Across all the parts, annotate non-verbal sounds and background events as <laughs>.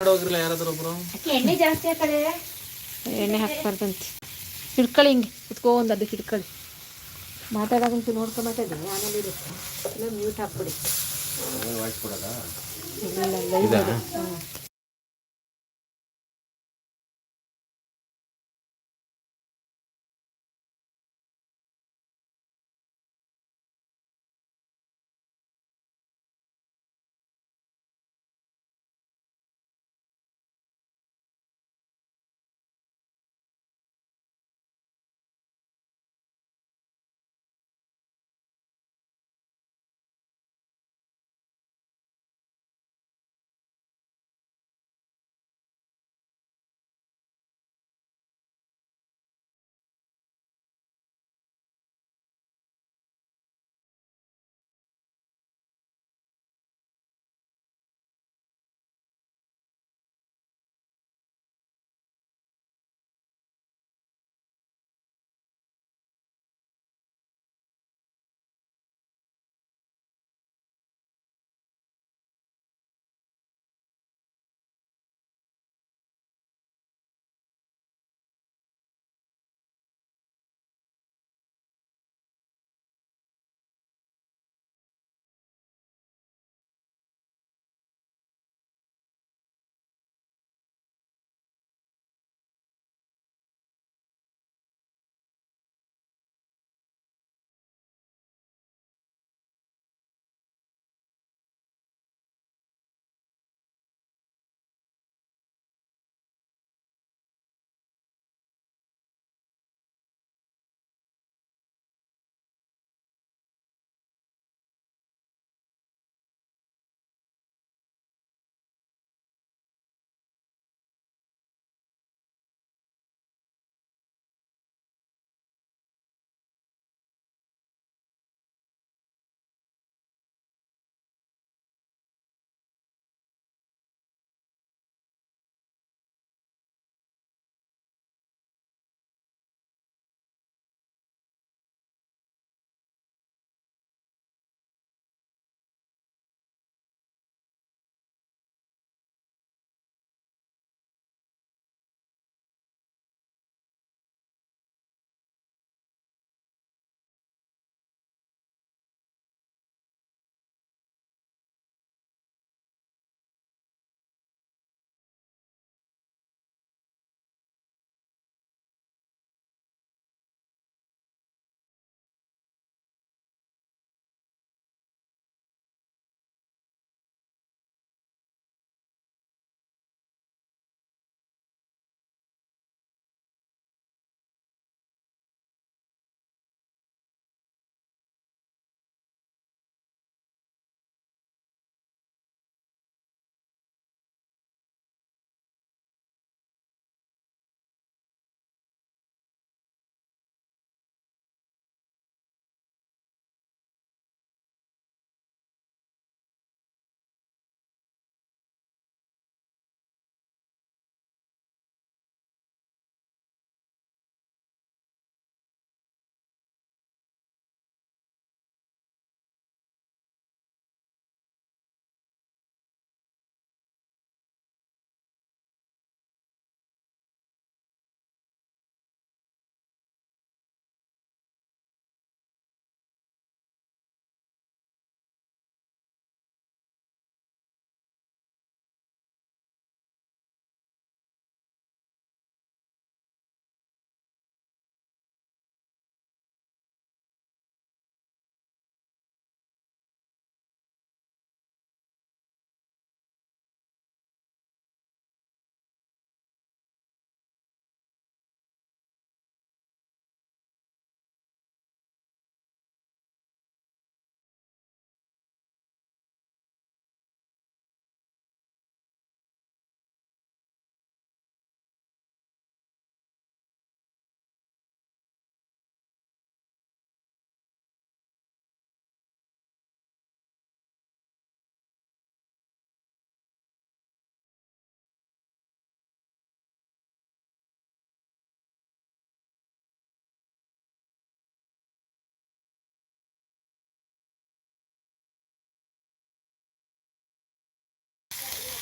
ಹೋಗಿರಲ್ಲ ಯಾರಾದ್ರೂ ಒಬ್ರು? ಎಣ್ಣೆ ಜಾಸ್ತಿ ಹಾಕಳೆ ಎಣ್ಣೆ ಹಾಕ್ಬಾರ್ದಂತೆ. ಹಿಡ್ಕೊಳ್ಳಿ ಹಿಂಗೆ ಕುತ್ಕೊಂಡ್ ಅದಕ್ಕೆ ಹಿಡ್ಕೊಳ್ಳಿ. ಮಾತಾಡೋದಂತೂ ನೋಡ್ಕೊಂಡು ಮಾತಾಡಿ ಆಮೇಲೆ ಇರುತ್ತೆ. ಇಲ್ಲ ಮ್ಯೂಟ್ ಹಾಕ್ಬಿಡಿ. ಇಲ್ಲ ಇಲ್ಲ live ಇದೆ.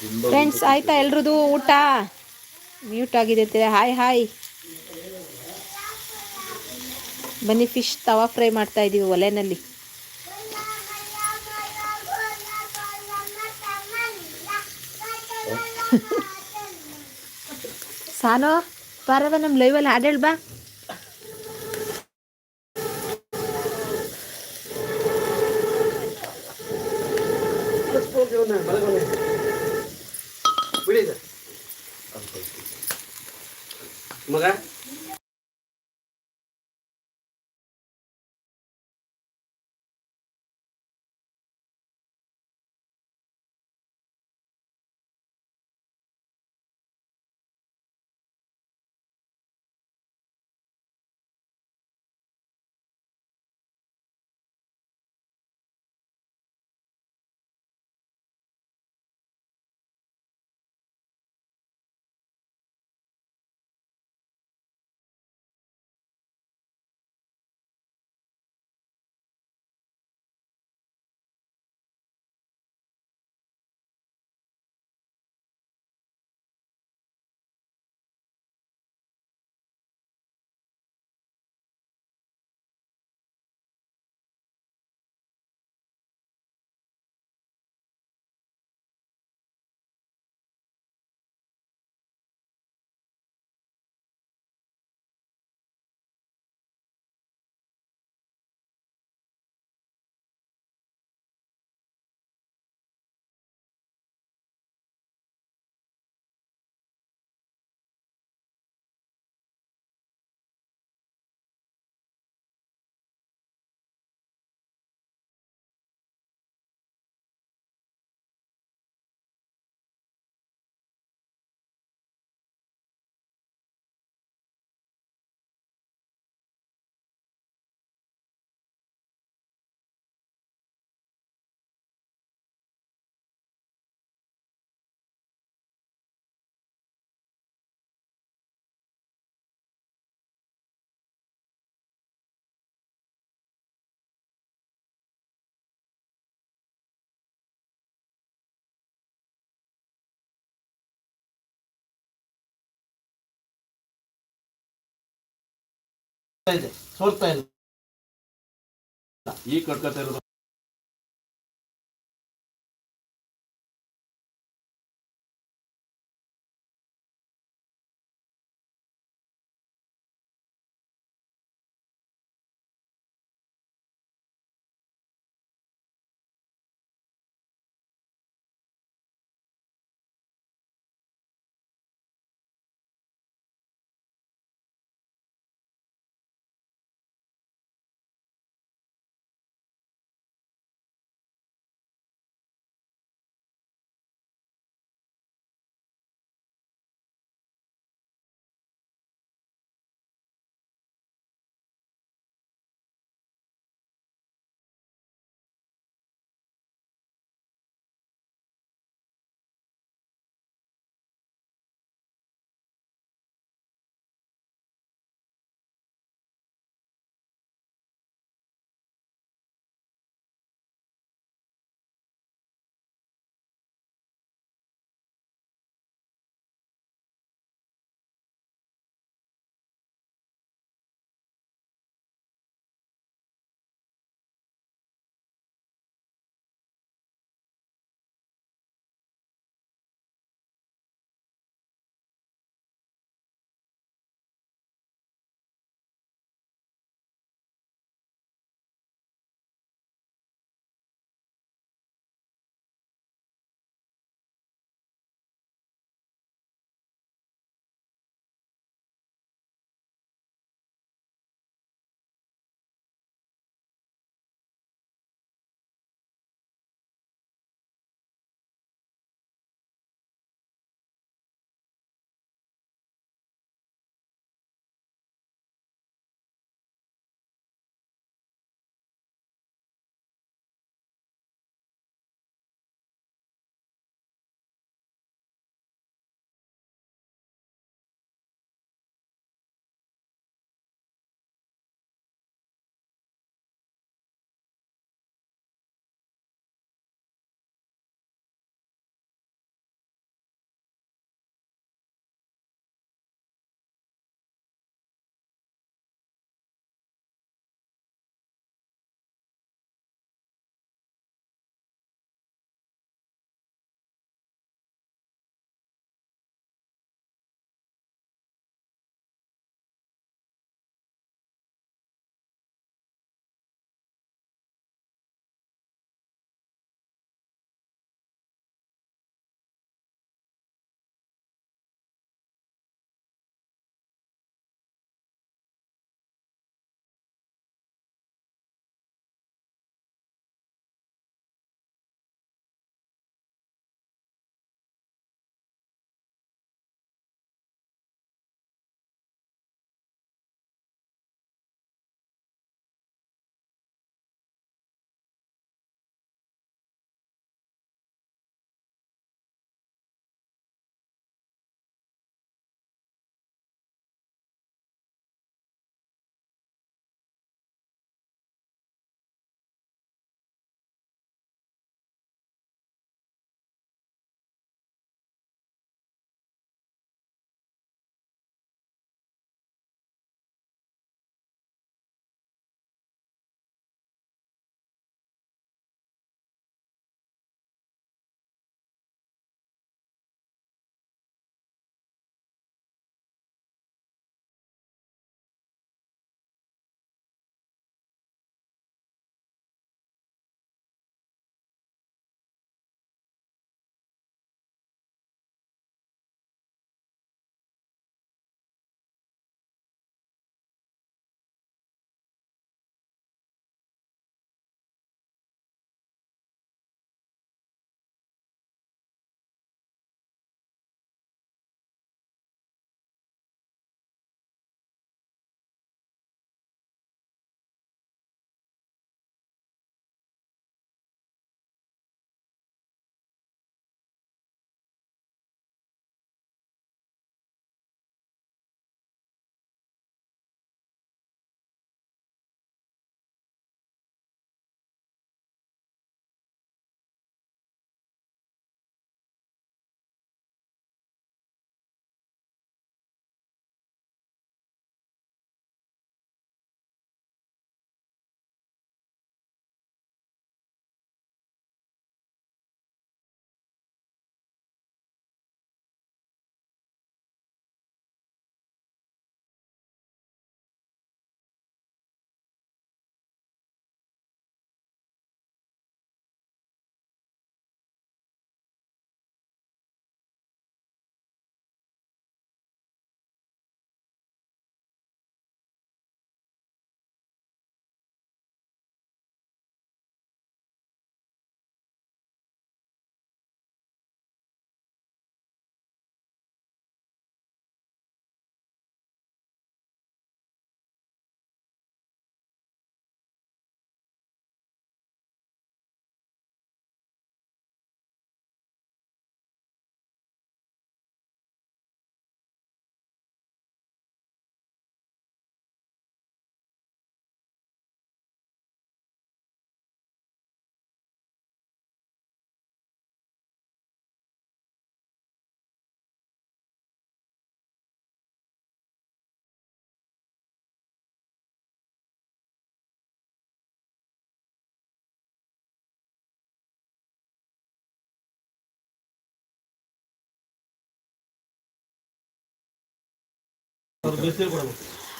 ಫ್ರೆಂಡ್ಸ್ ಆಯ್ತಾ ಎಲ್ರದು ಊಟ? ಮ್ಯೂಟ್ ಆಗಿದೆ ಹಾಯ್ ಹಾಯ್ ಬನ್ನಿ ಫಿಶ್ ತವಾ ಫ್ರೈ ಮಾಡ್ತಾ ಇದ್ದೀವಿ ಒಲೆನಲ್ಲಿ. ಸಾನೋ, ಪಾರವ ನಮ್ಮ ಲೈವಲ್ಲಿ ಹಾಡು ಇದೆ ಸೋಲ್ತಾ ಇಲ್ಲ ಈ ಕಟ್ಕೋತಾ ಇರೋದು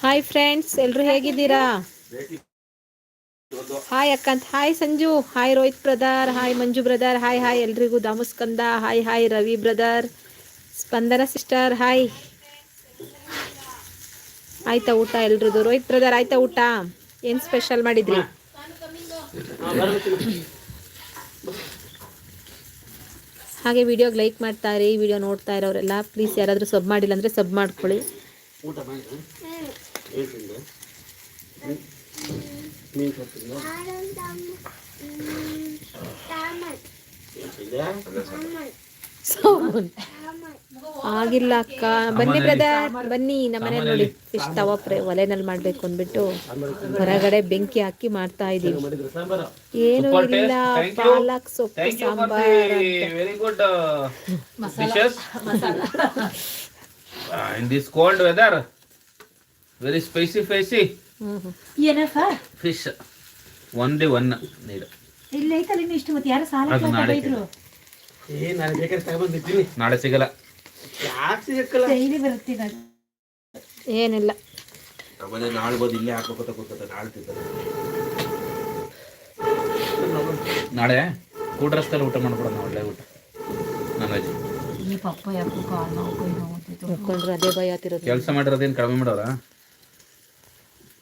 ಹಾಯ್ ಫ್ರೆಂಡ್ಸ್ ಎಲ್ರು ಹೇಗಿದ್ದೀರಾ? Hi ಅಕ್ಕಂತ hi Sanju. Hi Rohit brother hi Manju brother hi hi ಎಲ್ರಿಗೂ ದಾಮಸ್ಕಂದ hi hi Ravi brother Spandana sister hi ಆಯ್ತಾ ಊಟ ಎಲ್ರದ್ದು ರೋಹಿತ್ ಬ್ರದರ್ ಆಯ್ತಾ ಊಟ? ಏನ್ ಸ್ಪೆಷಲ್ ಮಾಡಿದ್ರಿ? ಹಾಗೆ ವಿಡಿಯೋಗೆ ಲೈಕ್ ಮಾಡ್ತಾ ಇರಿ ವಿಡಿಯೋ ನೋಡ್ತಾ ಇರೋರೆಲ್ಲ ಪ್ಲೀಸ್ ಯಾರಾದರೂ ಸಬ್ ಮಾಡಿಲ್ಲ ಅಂದರೆ ಸಬ್ ಮಾಡ್ಕೊಳ್ಳಿ. ಊಟ ಏನ್ ತಿಂದೆ? ಮೀನ್ ಆಗಿಲ್ಲ ಅಕ್ಕ. ಬನ್ನಿ ಬ್ರದರ್ ಬನ್ನಿ. ನಮ್ಮ ಮನೇಲಿ ನೋಡಿ ಫಿಶ್ ತವ ಒಲೆನಲ್ಲಿ ಮಾಡ್ಬೇಕು ಅಂದ್ಬಿಟ್ಟು ಹೊರಗಡೆ ಬೆಂಕಿ ಹಾಕಿ ಮಾಡ್ತಾ ಇದೀವಿ. ಏನು ಇಲ್ಲ. ಪಾಲಕ್ ಸೊಪ್ಪು sambar very good uh, in in this cold weather, very spicy, spicy. ಏನಪ್ಪ fish. Only one need. ಇಲ್ಲ ಐತಲ್ಲ ಇನ್ನು ಇಷ್ಟು ಮತ್ತೆ ಯಾರು ಸಾಲ ಅದು ನಾಳೆ ಏ ನಾನು ಬೇಕಾದ್ರೆ ತಗೊಂಡ್ಬಂದಿದ್ದೀನಿ ನಾಳೆ ಸಿಗಲ್ಲ. ಯಾಕೆ ಸಿಗಕ್ಕಲ್ಲ? ಡೈಲಿ ಬರುತ್ತೆ ಏನಿಲ್ಲ. ನಮ್ಮನೆ ನಾಳೆ ಬಂದು ಇಲ್ಲೇ ಹಾಕೋಕೋತ ಕೂತ ನಾಳೆ ತಿಂತಾರೆ. ನಾಳೆ ಕೂಡ್ರಸ್ತಲ್ಲಿ ಊಟ ಮಾಡ್ಬಿಡೋಣ ಒಳ್ಳೆ ಊಟ. ನಾನ್ ವೆಜ್ ಪಪ್ಪ ಯಾಕೋ ಕಾಲ್ ನೋವು ಕೈ ನೋವು ಮುಕ್ಕೊಂಡ್ರೆ ಅದೇ ಭಯ ಆತಿರೋದು ಕೆಲಸ ಮಾಡಿರೋದೇನು ಕಡಿಮೆ ಮಾಡೋರ?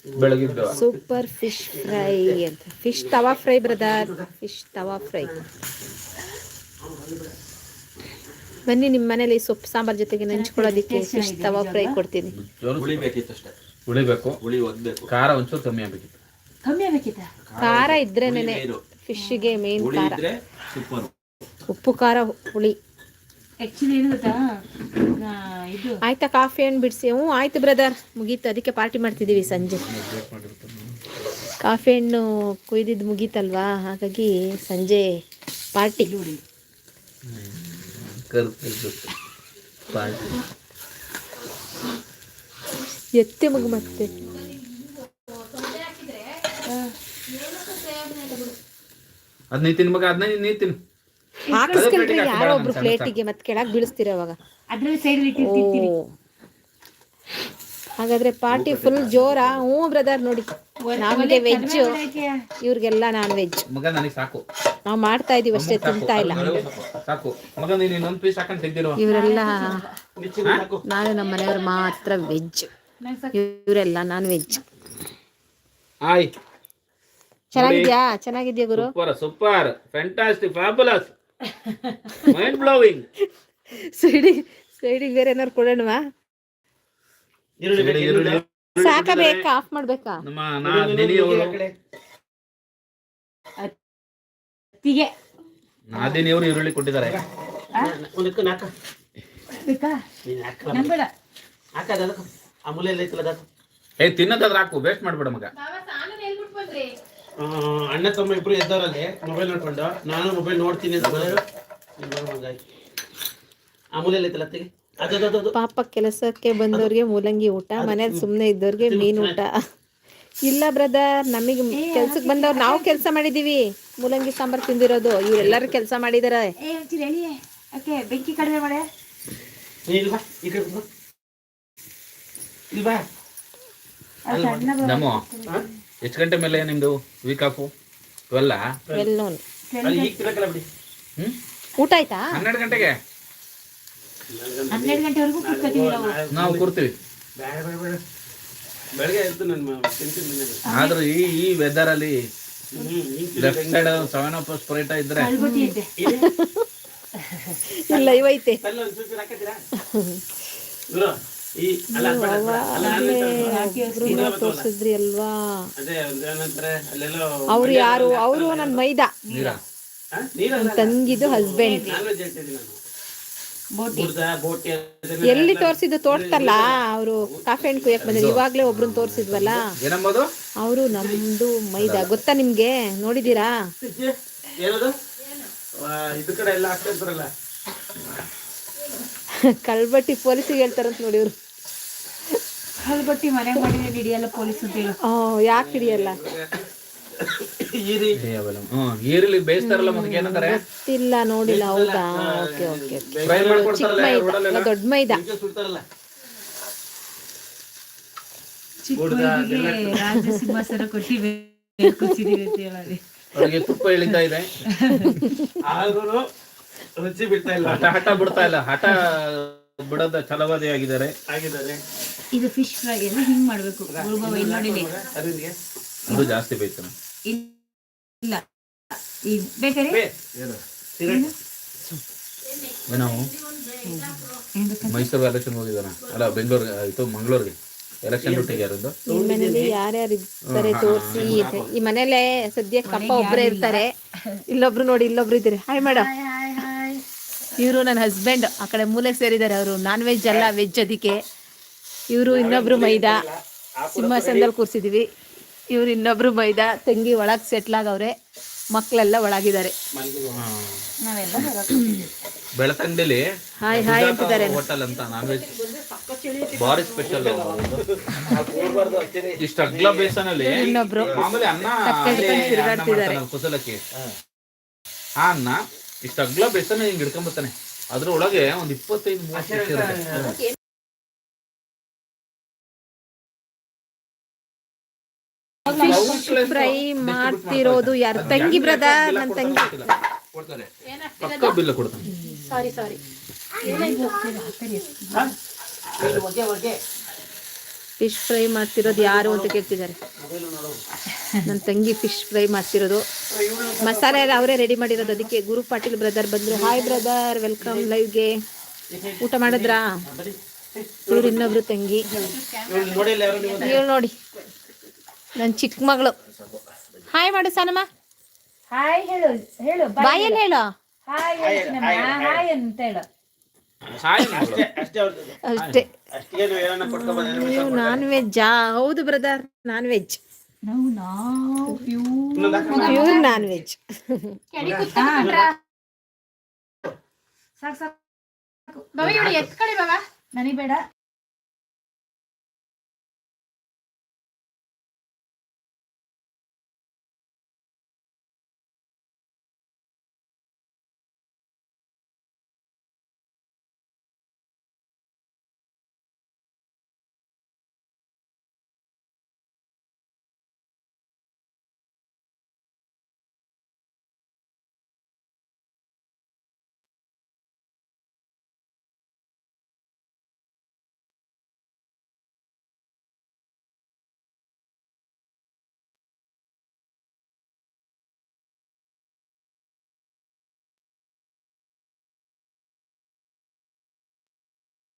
ಬೆಳಗಿದ್ದು. ಸೂಪರ್ ಫಿಶ್ ಫ್ರೈ ಅಂತ. Fish tawa fry brother fish tawa fry ಬನ್ನಿ ನಿಮ್ಮ ಮನೇಲಿ ಸೊಪ್ಪು ಸಾಂಬಾರ್ ಜೊತೆಗೆ ನೆಂಚ್ಕೊಳ್ಳೋದಿಕ್ಕೆ ಫಿಶ್ ತವಾ ಫ್ರೈ ಕೊಡ್ತೀನಿ. ಜೋರು ಉಳಿಬೇಕಿತ್ತು ಅಷ್ಟೇ ಉಳಿಬೇಕು. ಹುಳಿ ಒದ್ಬೇಕು. ಖಾರ ಒಂಚೂರು ಕಮ್ಮಿ ಆಗ್ಬೇಕಿತ್ತು. ಕಮ್ಮಿ ಆಗ್ಬೇಕಿತ್ತ? ಖಾರ ಇದ್ರೇನೆ. ಫಿಶ್ಗೆ ಮೇನ್ ಹುಳಿ ಖಾರ. ಇದ್ರೆ ಸೂಪರು. ಉಪ್ಪು ಖಾರ ಹುಳಿ ಆಕ್ಚುಲಿ ಏನು ಗೊತ್ತಾ ಇದು. ಆಯ್ತಾ ಕಾಫಿ ಹಣ್ಣು ಬಿಡಿಸಿ? ಹ್ಞೂ ಆಯ್ತು ಬ್ರದರ್ ಮುಗೀತು ಅದಕ್ಕೆ ಪಾರ್ಟಿ ಮಾಡ್ತಿದ್ದೀವಿ ಸಂಜೆ. ಕಾಫಿ ಹಣ್ಣು ಕುಯ್ದಿದ್ದು ಮುಗೀತಲ್ವಾ? ಹಾಗಾಗಿ ಸಂಜೆ ಪಾರ್ಟಿ ಎತ್ತೆ ಮಗು ಮತ್ತೆ. ಅದ್ ನೀ ತಿನ್ಬೇಕ ಅದನ್ನ ನೀ ತಿನ್. ಹಾಕಿಸ್ಕೊಂಡ್ರಿ ಯಾರೋ ಒಬ್ರು ಪ್ಲೇಟಿಗೆ ಮತ್ತೆ ಕೆಳಗೆ ಬೀಳಿಸ್ತೀರ ಅವಾಗ ಅದ್ರಲ್ಲಿ ಸೈಡ್ ಹಾಗಾದ್ರೆ ಪಾರ್ಟಿ ಫುಲ್ ಜೋರಾ? ಹ್ಞೂ ಬ್ರದರ್ ನೋಡಿ. ನಮಗೆ ವೆಜ್ ಇವ್ರಿಗೆಲ್ಲ ನಾನ್ ವೆಜ್ ಮಗ ನನಗೆ ಸಾಕು. ನಾವು ಮಾಡ್ತಾ ಇದೀವಿ ಅಷ್ಟೇ ತಿಂತಾ ಇಲ್ಲ. ಸಾಕು. ಮಗ ನೀನು ಇನ್ನೊಂದು ಪೀಸ್ ಹಾಕೊಂಡು ತೆಗ್ದಿರುವ ಇವರೆಲ್ಲ ನಾನು ನಮ್ಮ ಮನೆಯವ್ರು ಮಾತ್ರ ವೆಜ್ ಇವರೆಲ್ಲ ನಾನ್ ವೆಜ್ ಚೆನ್ನಾಗಿದ್ಯಾ? ಚೆನ್ನಾಗಿದ್ಯಾ ಗುರು? Super super. Fantastic fabulous mind blowing ಸೈಡಿಗೆ ಸೈಡಿಗೆ ಬೇರೆ ಏನಾರು ಕೊಡೋಣವಾ. ಸಾಕ ಬೇಕಾ ಆಫ್ ಮಾಡ್ಬೇಕಾ? ನಮ್ಮ ನಾ ದಿನಿಯವರು ಅತ್ತಿಗೆ. ನಾದಿನಿಯವರು ಈರುಳ್ಳಿ ಕೊಟ್ಟಿದ್ದಾರೆ. ಒಂದಕ್ಕೆ ನಾಕ ಬೇಕಾ ನೀನ್ ಹಾಕಲ್ಲ ನಂಬೇಡ. ಹಾಕದ ಅದಕ್ಕೆ. ಅಮೂಲ್ಯ ಎಲ್ಲ ಐತಲ್ಲ ಅದಕ್ಕೆ ಏ ತಿನ್ನೋದಾದ್ರೆ ಹಾಕು ವೇಸ್ಟ್ ಮಾಡ್ಬೇಡ ಮಗ. ಆ, ಅಣ್ಣ ತಮ್ಮ ಇಬ್ರು ಎದ್ದವರಲ್ಲಿ ಮೊಬೈಲ್ ನೋಡ್ಕೊಂಡು. ನಾನು ಮೊಬೈಲ್ ನೋಡ್ತೀನಿ ಅಂತ ಐತಲ್ಲ ಅತ್ತಿಗೆ? ಪಾಪ ಕೆಲಸಕ್ಕೆ ಬಂದವ್ರಿಗೆ ಮೂಲಂಗಿ ಊಟ ಮನೇಲಿ ಸುಮ್ಮನೆ ಇದ್ದವ್ರಿಗೆ ಮೀನ್ ಊಟ. ಇಲ್ಲ ಬ್ರದರ್ ನಮಗೆ ಕೆಲ್ಸಕ್ಕೆ ಬಂದವ್ರು ನಾವು ಕೆಲಸ ಮಾಡಿದೀವಿ. ಮೂಲಂಗಿ ಸಾಂಬಾರ್ ತಿಂದಿರೋದು ಇವರೆಲ್ಲರೂ ಕೆಲಸ ಮಾಡಿದಾರೆ. ಬೆಂಕಿ ಕಡಿಮೆ ನಮ್ಮ. ಎಷ್ಟು ಗಂಟೆ ಮೇಲೆ ನಿಮ್ದು ವೀಕ್ ಆಫು ಟ್ವೆಲ್ಲ ವೆಲ್ ನೋನ್ ಅಲ್ಲಿ ಈಗ ತಿನ್ನಕ್ಕಲ್ಲ ಬಿಡಿ. ಊಟ ಆಯ್ತಾ? ಹನ್ನೆರಡು ಗಂಟೆಗೆ? ಹನ್ನೆರಡು ಗಂಟೆವರೆಗೂ ಕುತ್ಕೋತೀವಿ ನಾವು. ನಾವು ಕೂರ್ತೀವಿ. ಆದ್ರೂ ಈ ಈ ವೆದರ್ ಅಲ್ಲಿ left side seven up Sprite ಇದ್ರೆ ಇಲ್ಲ ಇವೈತೆ <laughs> ತೋರ್ಸಿದ್ರಿ ಅಲ್ವಾ? ಅವ್ರು ಯಾರು? ಅವರು ನನ್ನ ಮೈದಾ. ನೀರ? ಆ? ನೀರಲ್ಲ. ತಂಗಿದು ಹಸ್ಬೆಂಡ್ ಎಲ್ಲಿ ತೋರ್ಸಿದ್ದು ತೋರ್ಸ್ತಲ್ಲ ಅವರು ಕಾಫಿ ಹಣ್ಣು ಕುಯ್ಯಕ್ ಬಂದಿದ್ರು ಇವಾಗ್ಲೇ ಒಬ್ರನ್ನ ತೋರ್ಸಿದ್ವಲ್ಲ? ಅವರು ನಮ್ದು ಮೈದಾ. ಗೊತ್ತಾ ನಿಮ್ಗೆ? ನೋಡಿದೀರಾ ಕಳ್ಬಟ್ಟಿ ಪೊಲೀಸಿಗೆ ಹೇಳ್ತಾರಂತ ನೋಡಿ ಇವ್ರು ಮನೆ ಮಾಡಿದ್ರೆ ಹಿಡಿಯಲ್ಲ ಪೊಲೀಸ್ ಅಂತ ಹೇಳು. ಯಾಕೆ ಹಿಡಿಯಲ್ಲ? ಈರುಳ್ಳಿ ಬೇಯಿಸ್ತಾರಲ್ಲ ಮತ್ತೆ ಏನಂತಾರೆ? ಇಲ್ಲ ನೋಡಿಲ್ಲ ಹೌದಾ? ಓಕೆ ಓಕೆ ಫ್ರೈ ಮಾಡ್ಕೊಡ್ತಾರಲ್ಲ ಮೈದಾ ರೋಡಲ್ಲೆಲ್ಲ ದೊಡ್ಡ ಮೈದಾ. ಹಿಂಗೆ ಸುಡ್ತಾರಲ್ಲ. ಚಿಕ್ಕ ಹುಡ್ಗ ಹುಡುಗಿಗೆ ರಾಜ ಸಿಂಹಾಸನ ಕೊಟ್ಟಿವೆ ಕೂತಿದೀವಿ ಅಂತ ತುಪ್ಪ ಇಳಿತಾ ಇದೆ. <laughs> ಆದ್ರೂ ರುಚಿ ಬಿಡ್ತಾ ಇಲ್ಲ. ಹಠ ಹಠ ಬಿಡ್ತಾ ಇಲ್ಲ. ಹಠ ಬಿಡದ ಚಲವಾದಿ ಆಗಿದ್ದಾರೆ. ಆಗಿದ್ದಾರೆ. ಇದು ಫಿಶ್ ಫ್ರೈ ಎಲ್ಲ ಹಿಂಗ್ ಮಾಡ್ಬೇಕು. ಗುರುಬಾವ ಇಲ್ಲಿ ನೋಡಿಲಿ ಅರಿವಿಗೆ. ಅದು ಜಾಸ್ತಿ ಬೇಕು. ಇಲ್ಲ. ಈ ಬೇಕಾರೆ? ನಾವು? ಮೈಸೂರು ಎಲೆಕ್ಷನ್ ಹೋಗಿದ್ದಾನ. ಅಲ್ಲ ಬೆಂಗಳೂರಿಗೆ ಇದು ಮಂಗಳೂರಿಗೆ. ಎಲೆಕ್ಷನ್ ಡ್ಯೂಟಿಗೆ ಯಾರದ್ದು? ಈ ಮನೇಲಿ ಯಾರ್ಯಾರು ಇರ್ತಾರೆ ತೋರಿಸಿ. ಈ ಮನೇಲೆ ಸದ್ಯಕ್ಕೆ ಅಪ್ಪ ಒಬ್ಬರೇ ಇರ್ತಾರೆ. ಇಲ್ಲೊಬ್ರು ನೋಡಿ ಇಲ್ಲೊಬ್ರು ಇದ್ದಾರೆ. ಹಾಯ್ ಮೇಡಮ್ ಇವರು ನನ್ನ ಹಸ್ಬೆಂಡ್ ಆ ಕಡೆ ಮೂಲೆಗೆ ಸೇರಿದ್ದಾರೆ ಅವರು. ನಾನ್ ವೆಜ್ ಅಲ್ಲ ವೆಜ್ ಅದಕ್ಕೆ. ಇವರು ಇನ್ನೊಬ್ರು ಮೈದಾ. ಸಿಂಹಾಸನದಲ್ಲಿ ಕೂರಿಸಿದೀವಿ. ಇವ್ರು ಇನ್ನೊಬ್ರು ಮೈದಾ. ತಂಗಿ ಒಳಗೆ ಸೆಟ್ಲ್ ಆಗವ್ರೆ. ಮಕ್ಕಳೆಲ್ಲ ಒಳಗಿದ್ದಾರೆ. ನಾವೆಲ್ಲ ಬೆಳತಂಗಡಿಲಿ ಹಾಯ್ ಹಾಯ್ ಅಂತಿದ್ದಾರೆ. ಹೋಟೆಲ್ ಅಂತ ನಾನ್ ವೆಜ್ ಬಾರಿ ಸ್ಪೆಷಲ್ ಇಷ್ಟ ಅಗ್ಲ ತಟ್ಟೆ ಅಲ್ಲಿ ಇನ್ನೊಬ್ರು ಕುಸಲಕ್ಕಿ ಆ ಅನ್ನ ಇಷ್ಟ ಅಗ್ಲ ಬೇಸನ ಹಿಂಗ್ ಹಿಡ್ಕೊಂಬರ್ತಾನೆ ಅದ್ರ ಒಳಗೆ ಒಂದ್ ಇಪ್ಪತ್ತೈದು ಮೂವತ್ತು. ಫಿಶ್ ಫ್ರೈ ಮಾಡ್ತಿರೋದು ಯಾರು? ತಂಗಿ ಬ್ರದರ್ ನನ್ನ ತಂಗಿ. ಪಕ್ಕ ಬಿಲ್ಲ ಕೊಡ್ತಾನೆ. ಸಾರಿ ಸಾರಿ. ಫಿಶ್ ಫ್ರೈ ಮಾಡ್ತಿರೋದು ಯಾರು ಅಂತ ಕೇಳ್ತಿದ್ದಾರೆ. ನನ್ನ ತಂಗಿ ಫಿಶ್ ಫ್ರೈ ಮಾಡ್ತಿರೋದು. ಮಸಾಲೆ ಎಲ್ಲ ಅವರೇ ರೆಡಿ ಮಾಡಿರೋದು. ಅದಕ್ಕೆ ಗುರು ಪಾಟೀಲ್ ಬ್ರದರ್ ಬಂದ್ರು. ಹಾಯ್ ಬ್ರದರ್ ವೆಲ್ಕಮ್ ಲೈವ್ಗೆ ಊಟ ಮಾಡಿದ್ರಾ? ಇವ್ರು ಇನ್ನೊಬ್ರು ತಂಗಿ. ನೀವು ನೋಡಿ. ನನ್ನ ಚಿಕ್ಕ ಮಗಳು. ಹಾಯ್ ಮಾಡು ಸನಮ್ಮ ಹಾಯ್ ಹೇಳು ಹೇಳು ಬಾಯಲ್ಲಿ ಹೇಳು. ಹಾಯ್ ಹೇಳು ಹಾಯ್ ಅಂತ ಹೇಳು. ಅಷ್ಟೇ ನೀವು ನಾನ್ ವೆಜ್ಜಾ ಹೌದು? Brother non veg pure non veg ಸಾಕು ಸಾಕು. ನನಗೆ ಬೇಡ.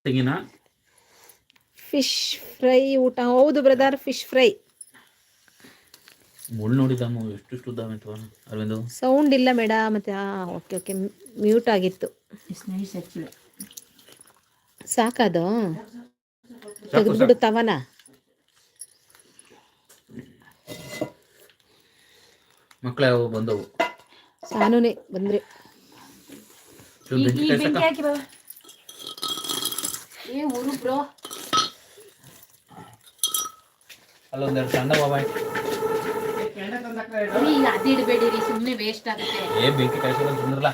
ತೆಂಗಿನ? ಫಿಶ್ ಫ್ರೈ ಊಟ. ಹೌದು ಬ್ರದರ್ ಫಿಶ್ ಫ್ರೈ ಮುಳ್ಳು ನೋಡಿದಾಮ ಎಷ್ಟು ಎಷ್ಟು ಉದ್ದಾಮ ಆಯ್ತು ಅರವಿಂದು? ಸೌಂಡ್ ಇಲ್ಲ ಮೇಡ ಮತ್ತೆ ಆ ಓಕೆ ಓಕೆ ಮ್ಯೂಟ್ ಆಗಿತ್ತು. ಸಾಕದು? ತೆಗೆದ್ಬಿಡು ತವನ. ಮಕ್ಕಳ ಯಾವ ಬಂದವು? ಸಾನುನೆ ಬಂದ್ರೆ ಚೂರು ಬೆಂಕಿ ಈ ಕಾಯ್ಸಕ್ಕ? ಬೆಂಕಿ ಹಾಕಿ ಬಾಬಾ ಏ ಊರು ಬ್ರೋ. ಅಲ್ಲೊಂದೆರಡು ಸಣ್ಣ ಬಾಬಾಯ್ ಅದಿಡಬೇಡಿರಿ ಸುಮ್ಮನೆ ವೇಸ್ಟ್ ಆಗುತ್ತೆ. ಏ ಬೆಂಕಿ ಕಾಯ್ಸೋದು ತಿಂದ್ರಲ್ಲ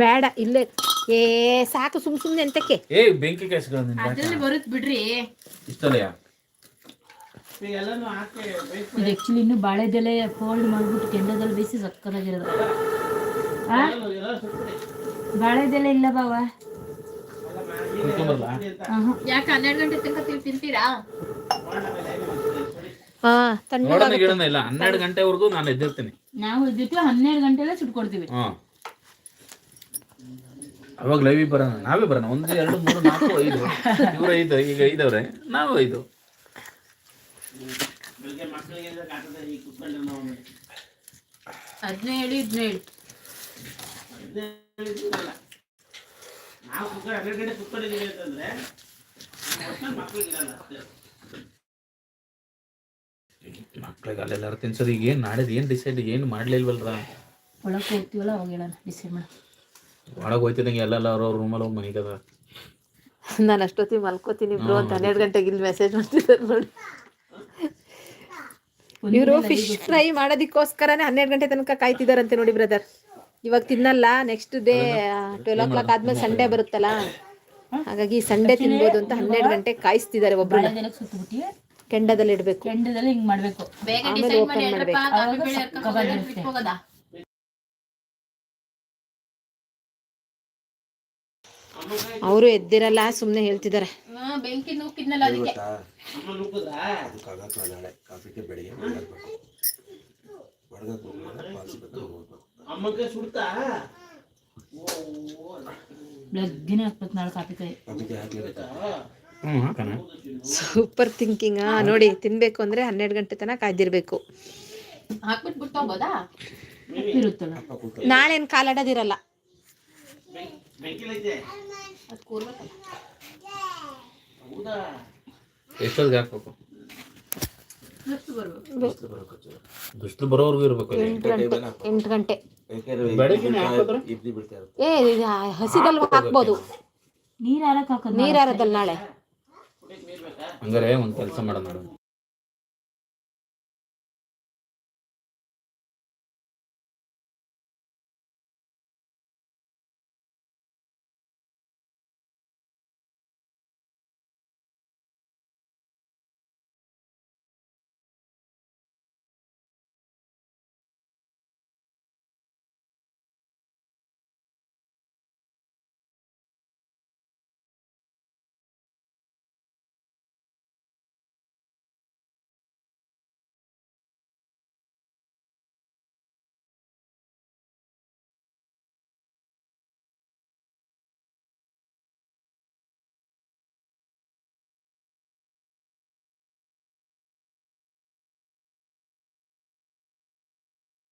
ಬೇಡ ಇಲ್ಲೇ. ಏ ಸಾಕು ಸುಮ್ ಸುಮ್ನೆ ಎಂತಕ್ಕೆ? ಏ ಬೆಂಕಿ ಕಾಯ್ಸ್ಕೊಂಡು ಬರುತ್ತೆ ಬಿಡ್ರಿ. ಇಷ್ಟಲ್ಲಯ್ಯ ಈಗ ಇದು ಆಕ್ಚುಲಿ ಇನ್ನು ಬಾಳೆದೆಲೆ ಫೋಲ್ಡ್ ಮಾಡ್ಬಿಟ್ಟು ಕೆಂಡದಲ್ಲಿ ಬೇಯಿಸಿ ಸಕ್ಕದಾಗಿರೋದು ಹಾ. ಬಾಳೆದೆಲೆ ಇಲ್ಲ ಬಾವ. ಯಾಕೆ ಹನ್ನೆರಡು ಗಂಟೆ ತನಕ ತಿಂತೀರಾ? ಹಾ ಗಿಡನ ಇಲ್ಲ ಹನ್ನೆರಡು ಗಂಟೆವರೆಗೂ ನಾನು ಎದ್ದಿರ್ತೀನಿ. ನಾವು ಇದ್ದಿಟ್ಟು ಹನ್ನೆರಡು ಗಂಟೆಲ್ಲ ಸುಟ್ಕೊಡ್ತೀವಿ. ಹಾ. ಅವಾಗ ಲೈವ್ ಬರೋಣ ನಾವೇ ಬರೋಣ ಒಂದು ಎರಡು ಮೂರು ನಾಲ್ಕು ಐದು. ಇವ್ರ ಐದು ಈಗ ಐದವ್ರೆ ನಾವು ಐದು. ಅದನ್ನ ಹೇಳಿ ಇದನ್ನ ಹೇಳಿ. ನಾವು ಕುತ್ಕೊಂಡು ಹನ್ನೆರಡು ಗಂಟೆ ಕುತ್ಕೊಂಡಿದ್ದೀವಿ ಅಂತಂದ್ರೆ ಒಟ್ನಲ್ಲಿ ಮಕ್ಳಿಗೆ ಇರಲ್ಲ ಅಷ್ಟೇ ಮಕ್ಳಿಗೆ ಅಲ್ಲೆಲ್ಲಾರು ತಿನ್ಸೋದು ಈಗ ಏನು ಮಾಡಿದ್ ಏನು ಡಿಸೈಡ್ ಏನು ಮಾಡ್ಲಿಲ್ವಲ್ರ? ಒಳಗೆ ಹೋಗ್ತೀವಲ್ಲ ಅವಾಗ ಹೇಳೋಣ ಡಿಸೈಡ್ ಮಾಡಿ ಒಳಗೆ ಹೋಯ್ತಿದಂಗೆ ಎಲ್ಲೆಲ್ಲ ಅವ್ರವ್ರ ರೂಮಲ್ಲಿ ಹೋಗಿ ಮನೆಗದ? ನಾನು ಅಷ್ಟೊತ್ತಿಗೆ ಮಲ್ಕೋತೀನಿ ಬ್ರೋ ಅಂತ ಹನ್ನೆರಡು ಗಂಟೆಗೆ ಇಲ್ಲಿ ಮೆಸೇಜ್ ಮಾಡ್ತಿದ್ದಾರೆ ನೋಡಿ. ಇವರು ಫಿಶ್ ಫ್ರೈ ಮಾಡೋದಕ್ಕೋಸ್ಕರನೇ ಹನ್ನೆರಡು ಗಂಟೆ ತನಕ ಕಾಯ್ತಿದಾರಂತೆ ನೋಡಿ ಬ್ರದರ್ ಇವಾಗ ತಿನ್ನಲ್ಲ next day twelve o'clock ಆದ್ಮೇಲೆ ಸಂಡೇ ಬರುತ್ತಲ್ಲ? ಹಾಗಾಗಿ ಸಂಡೇ ತಿನ್ಬೋದು ಅಂತ ಹನ್ನೆರಡು ಗಂಟೆ ಕಾಯಿಸ್ತಿದ್ದಾರೆ ಒಬ್ರು. ಕೆಂಡದಲ್ಲಿ ಇಡಬೇಕು. ಕೆಂಡದಲ್ಲಿ ಹಿಂಗ್ ಮಾಡ್ಬೇಕು. ಆಮೇಲೆ ಓಪನ್ ಮಾಡ್ಬೇಕು. ಅವಾಗ ಸಕ್ಕತ್ತಾಗಿರುತ್ತೆ. ಅವರು ಎದ್ದಿರಲ್ಲ ಸುಮ್ಮನೆ ಹೇಳ್ತಿದ್ದಾರೆ. ಬೆಂಕಿ ನೂಕಿದ್ನಲ್ಲ ಅದಕ್ಕೆ ಅಮ್ಮ ನುಗ್ಗುದ್ರಾ? ಅದಕ್ಕಾಗತ್ತ ನಾಳೆ ಕಾಫಿಗೆ ಬೆಳಿಗ್ಗೆ ಮಡಗಬೇಕು ಮಡಗಕ್ಕೆ ಹೋಗ್ಮೇಲೆ ಪಾಲಿಸ್ಬೇಕು ಸುಡ್ತಾ ಬೆಳಗ್ಗೆನೆ ನಾಳೆ ಹಾಕಣ ಸೂಪರ್ ಥಿಂಕಿಂಗ್ ನೋಡಿ ತಿನ್ಬೇಕು ಅಂದ್ರೆ ಹನ್ನೆರಡು ಗಂಟೆ ತನಕ ಕಾಯ್ದಿರ್ಬೇಕು. ನಾಳೆ ಬಿಟ್ಟು ನಾಳೆನ್ ಕಾಲಾಡೋದಿರಲ್ಲ ಎಷ್ಟೊತ್ತಿಗೆ ಹಾಕ್ಬೇಕು? ಬಿಸಿಲು ಬರೋವರೆಗೂ ಇರ್ಬೇಕು ಅಲ್ಲಿ. ಎಂಟು ಗಂಟೆ ಎಂಟು ಗಂಟೆ. ಬೆಳಗ್ಗೆನೆ ಹಾಕಿದ್ರೆ? ಏ ಇದು ಹಸಿದಲ್ಲಿ ಹಾಕ್ಬೋದು ನೀರ್ ಹಾರಕ್ ನೀರ್ ನಾಳೆ. ಹಂಗಾರೆ ಒಂದು ಕೆಲಸ ಮಾಡೋಣ